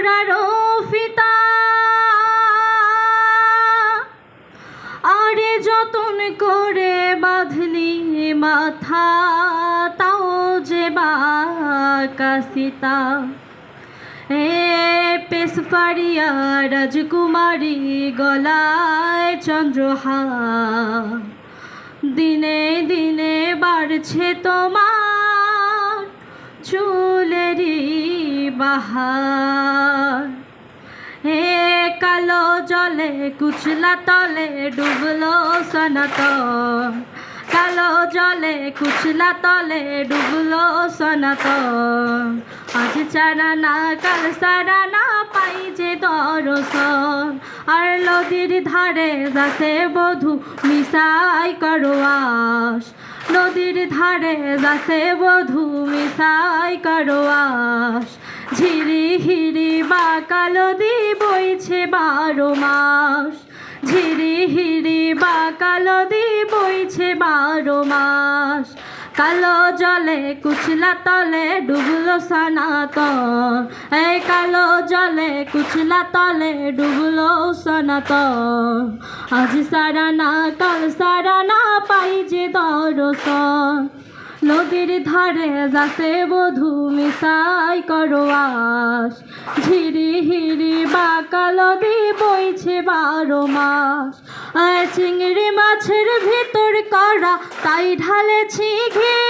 গোড়ারও ফিতা। আরে যতন করে বাঁধলি মাথা, তাও যে বাকাশিতা এ পেশ ফারিয়া রাজকুমারী গলায় চন্দ্রহা। দিনে দিনে বাড়ছে তোমার বাহার হে কালো জলে কুচলা তলে ডুবলো সনাতন। কালো জলে কুচলা তলে ডুবলো সনাতন। আজ চারা না কাল সারা না পাই যে দর্শন আর নদীর ধারে যাতে বধু, মিশাই করো আস নদীর ধারে যাতে বধু, মিশাই করো আস ঝিরি হিরি বা কালো দি বইছে বারো মাস। ঝিরি হিরি বা কালো দি বইছে বারো মাস। কালো জলে কুচলা তলে ডুবলো সনাতন। এই কালো জলে কুচলা তলে ডুবলো সনাতন। আজ সারা না কাল সারা না পাই যে দর্শন নদীর ধারে যাতে বধু, মিশাই করো আস ঝিরি হিরি বা কালো দি বইছে বারো মাস। চিংড়ি মাছের ভিতর করা তাই ঢালেছি ঘি।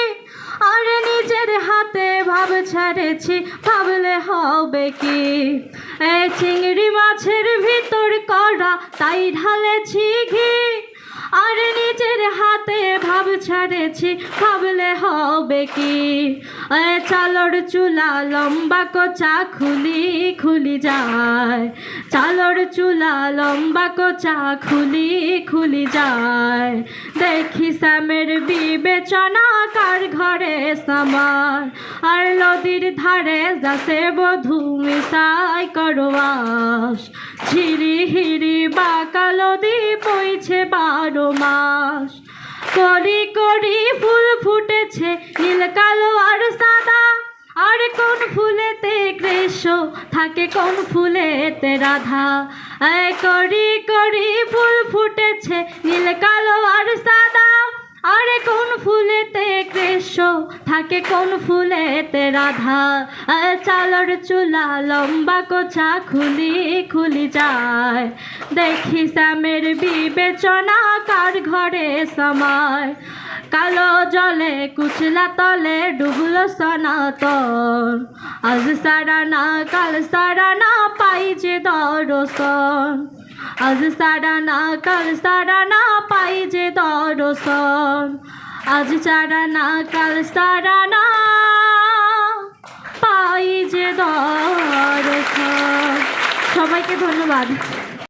আর নিজের হাতে ভাব ছাড়েছি, ভাবলে হবে কি? চিংড়ি মাছের ভিতর করা তাই ঢালেছি ঘি। আর নিজের হাতে ভাব ছাড়েছি, ভাবলে হবে কি? চালর চুলা লম্বা কোচা খুলি খুলি যায়। চালর চুলা লম্বা কোচা খুলি খুলি যায়। দেখি স্যামের বিবেচনা কার ঘরে সামার। আর নদীর ধারে যাতে বধু মিশাই করবাস ঝিরি হিরি বা কালো দি বইছে বারো মাস। করি করি ফুল ফুটেছে নীল, কালো আর সাদা। আর কোন ফুলেতে কৃষ্ণ থাকে কোন ফুলেতে রাধা? করি করি ফুল ফুটেছে নীল, কালো আর সাদা। আরে কোন ফুলেতে কৃষ্ণ? থাকে কোন ফুলেতে রাধা? চালর চুলা লম্বা কোচা খুলি খুলি যায়। দেখি শ্যামের বিবেচনা কার ঘরে সময়। কালো জলে কুচলা তলে ডুবলো সনাতন। আজ সারা না কাল সারা না পাই যে দর্শন আজ সারা না কাল সারা না দর্শন আজ চারা না কাল সারা না। পাই যে দর্শন সবাইকে ধন্যবাদ।